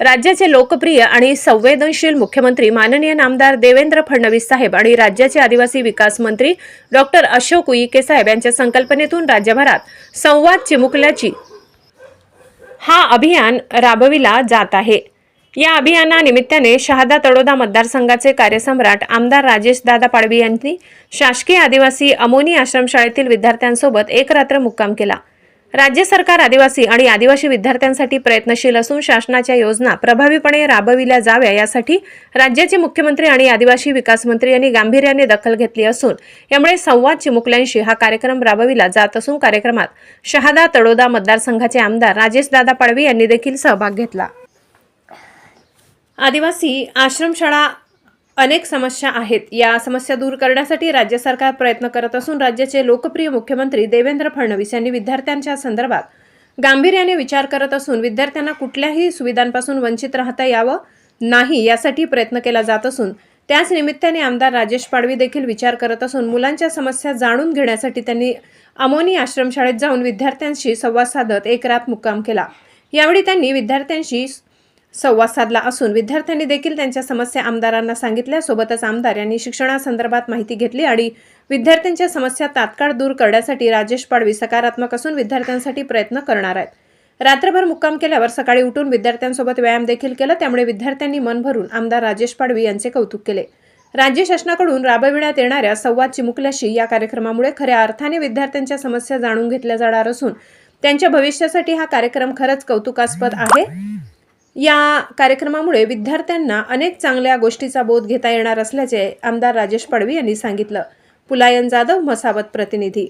राज्याचे लोकप्रिय आणि संवेदनशील मुख्यमंत्री माननीय नामदार देवेंद्र फडणवीस साहेब आणि राज्याचे आदिवासी विकास मंत्री डॉक्टर अशोक उईके साहेब यांच्या संकल्पनेतून राज्यभरात संवाद चिमुकल्याची हा अभियान राबविला जात आहे. या अभियानानिमित्ताने शहादा तळोदा मतदारसंघाचे कार्यसम्राट आमदार राजेश दादा पाडवी यांनी शासकीय आदिवासी अमोनी आश्रमशाळेतील विद्यार्थ्यांसोबत एक रात्र मुक्काम केला. राज्य सरकार आदिवासी आणि आदिवासी विद्यार्थ्यांसाठी प्रयत्नशील असून शासनाच्या योजना प्रभावीपणे राबविल्या जाव्या यासाठी राज्याचे मुख्यमंत्री आणि आदिवासी विकास मंत्री यांनी गांभीर्याने दखल घेतली असून यामुळे संवाद चिमुकल्यांशी हा कार्यक्रम राबविला जात असून कार्यक्रमात शहादा तळोदा मतदारसंघाचे आमदार राजेश दादा पाडवी यांनी देखील सहभाग घेतला. आदिवासी आश्रमशाळा अनेक समस्या आहेत. या समस्या दूर करण्यासाठी राज्य सरकार प्रयत्न करत असून राज्याचे लोकप्रिय मुख्यमंत्री देवेंद्र फडणवीस यांनी विद्यार्थ्यांच्या संदर्भात गांभीर्याने विचार करत असून विद्यार्थ्यांना कुठल्याही सुविधांपासून वंचित राहता यावं? नाही यासाठी प्रयत्न केला जात असून त्याच निमित्ताने आमदार राजेश पाडवी देखील विचार करत असून मुलांच्या समस्या जाणून घेण्यासाठी त्यांनी अमोनी आश्रमशाळेत जाऊन विद्यार्थ्यांशी संवाद साधत एक रात मुक्काम केला. यावेळी त्यांनी विद्यार्थ्यांशी संवाद साधला असून विद्यार्थ्यांनी देखील त्यांच्या समस्या आमदारांना सांगितल्या. सोबतच आमदार यांनी शिक्षणासंदर्भात माहिती घेतली आणि विद्यार्थ्यांच्या समस्या तात्काळ दूर करण्यासाठी राजेश पाडवी सकारात्मक असून विद्यार्थ्यांसाठी प्रयत्न करणार आहेत. रात्रभर मुक्काम केल्यावर सकाळी उठून विद्यार्थ्यांसोबत व्यायाम देखील केला. त्यामुळे विद्यार्थ्यांनी मन भरून आमदार राजेश पाडवी यांचे कौतुक केले. राज्य शासनाकडून राबविण्यात येणाऱ्या संवाद चिमुकल्याशी या कार्यक्रमामुळे खऱ्या अर्थाने विद्यार्थ्यांच्या समस्या जाणून घेतल्या जाणार असून त्यांच्या भविष्यासाठी हा कार्यक्रम खरंच कौतुकास्पद आहे. या कार्यक्रमामुळे विद्यार्थ्यांना अनेक चांगल्या गोष्टीचा बोध घेता येणार असल्याचे आमदार राजेश पाडवी यांनी सांगितलं. पुलायन जाधव मसावत प्रतिनिधी.